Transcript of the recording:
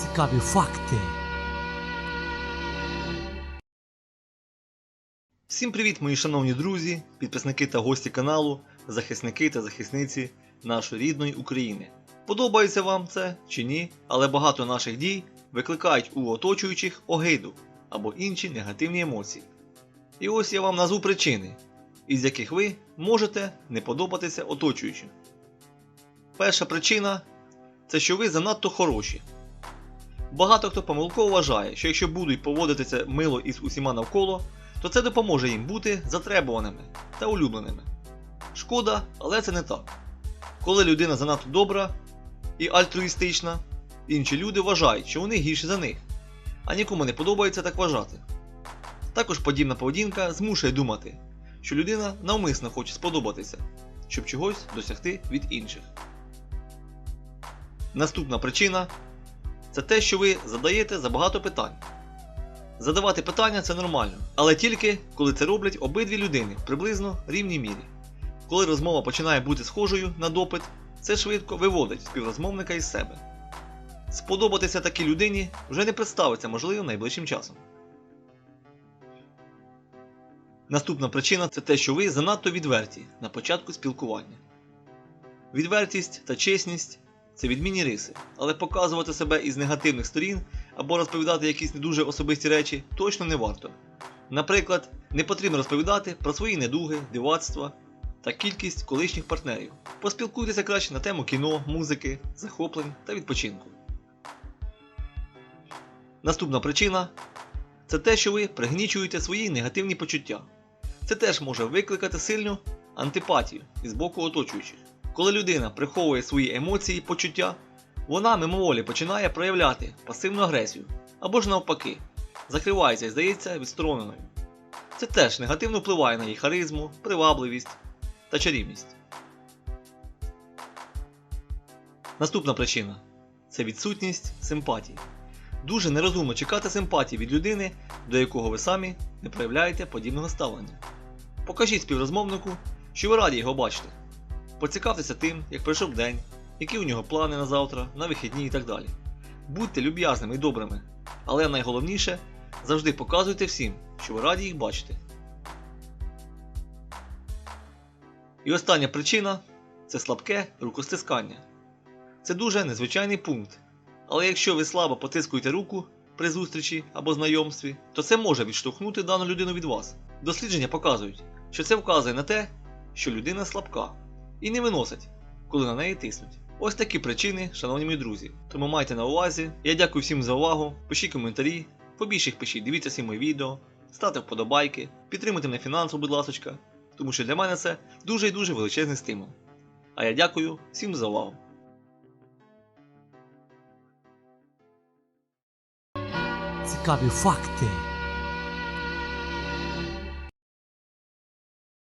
Цікаві факти. Всім привіт, мої шановні друзі, підписники та гості каналу, захисники та захисниці нашої рідної України. Подобається вам це чи ні, але багато наших дій викликають у оточуючих огиду або інші негативні емоції. І ось я вам назву причини, із яких ви можете не подобатися оточуючим. Перша причина це що ви занадто хороші. Багато хто помилково вважає, що якщо будуть поводитися мило із усіма навколо, то це допоможе їм бути затребуваними та улюбленими. Шкода, але це не так. Коли людина занадто добра і альтруїстична, інші люди вважають, що вони гірші за них, а нікому не подобається так вважати. Також подібна поведінка змушує думати, що людина навмисно хоче сподобатися, щоб чогось досягти від інших. Наступна причина це те, що ви задаєте забагато питань. Задавати питання це нормально, але тільки коли це роблять обидві людини в приблизно рівній мірі. Коли розмова починає бути схожою на допит, це швидко виводить співрозмовника із себе. Сподобатися такій людині вже не представиться можливим найближчим часом. Наступна причина це те, що ви занадто відверті на початку спілкування. Відвертість та чесність це відмінні риси, але показувати себе із негативних сторін або розповідати якісь не дуже особисті речі точно не варто. Наприклад, не потрібно розповідати про свої недуги, дивацтва та кількість колишніх партнерів. Поспілкуйтеся краще на тему кіно, музики, захоплень та відпочинку. Наступна причина це те, що ви пригнічуєте свої негативні почуття. Це теж може викликати сильну антипатію із боку оточуючих. Коли людина приховує свої емоції і почуття, вона мимоволі починає проявляти пасивну агресію або ж навпаки, закривається і здається відстороненою. Це теж негативно впливає на її харизму, привабливість та чарівність. Наступна причина це відсутність симпатії. Дуже нерозумно чекати симпатії від людини, до якого ви самі не проявляєте подібного ставлення. Покажіть співрозмовнику, що ви раді його бачити. Поцікавтеся тим, як пройшов день, які у нього плани на завтра, на вихідні і так далі. Будьте люб'язними і добрими, але найголовніше завжди показуйте всім, що ви раді їх бачити. І остання причина це слабке рукостискання. Це дуже незвичайний пункт. Але якщо ви слабо потискуєте руку при зустрічі або знайомстві, то це може відштовхнути дану людину від вас. Дослідження показують, що це вказує на те, що людина слабка і не виносить, коли на неї тиснуть. Ось такі причини, шановні мої друзі. Тому майте на увазі. Я дякую всім за увагу. Пишіть коментарі, побільше їх пишіть, дивіться всі мої відео, ставте вподобайки, підтримуйте мене фінансово, будь ласка, тому що для мене це дуже і дуже величезний стимул. А я дякую всім за увагу. Цікаві факти.